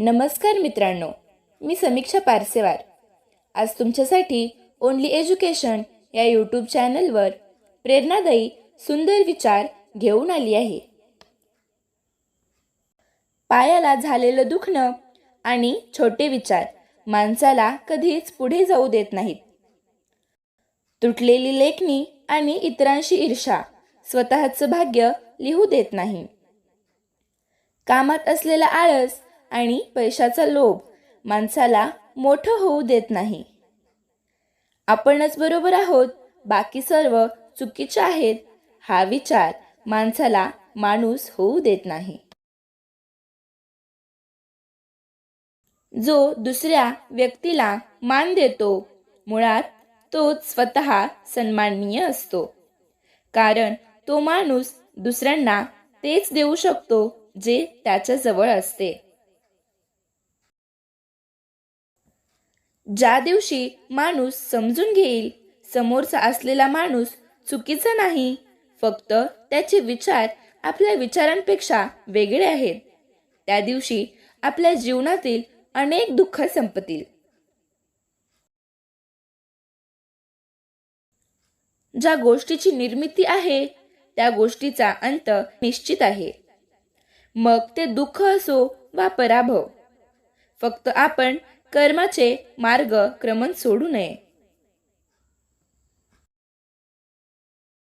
नमस्कार मित्रांनो मी समीक्षा पारसेवार. आज तुमच्यासाठी ओनली एज्युकेशन या यूट्यूब चॅनलवर प्रेरणादायी सुंदर विचार घेऊन आली आहे. पायाला झालेलं दुखणं आणि छोटे विचार माणसाला कधीच पुढे जाऊ देत नाहीत. तुटलेली लेखणी आणि इतरांशी ईर्षा स्वतःचं भाग्य लिहू देत नाही. कामात असलेला आळस आणि पैशाचा लोभ माणसाला मोठं होऊ देत नाही. आपणच बरोबर आहोत बाकी सर्व चुकीचे आहेत हा विचार माणसाला माणूस होऊ देत नाही. जो दुसऱ्या व्यक्तीला मान देतो मुळात तोच स्वतः सन्माननीय असतो. कारण तो माणूस दुसऱ्यांना तेच देऊ शकतो जे त्याच्याजवळ असते. ज्या दिवशी माणूस समजून घेईल समोरचा असलेला माणूस चुकीचा नाही फक्त त्याचे विचार आपल्या विचारांपेक्षा वेगळे आहेत. त्या दिवशी आपल्या जीवनातील अनेक दुःख संपतील. ज्या गोष्टीची निर्मिती आहे त्या गोष्टीचा अंत निश्चित आहे. मग ते दुःख असो वा पराभव फक्त आपण कर्माचे मार्ग क्रमण सोडू नये.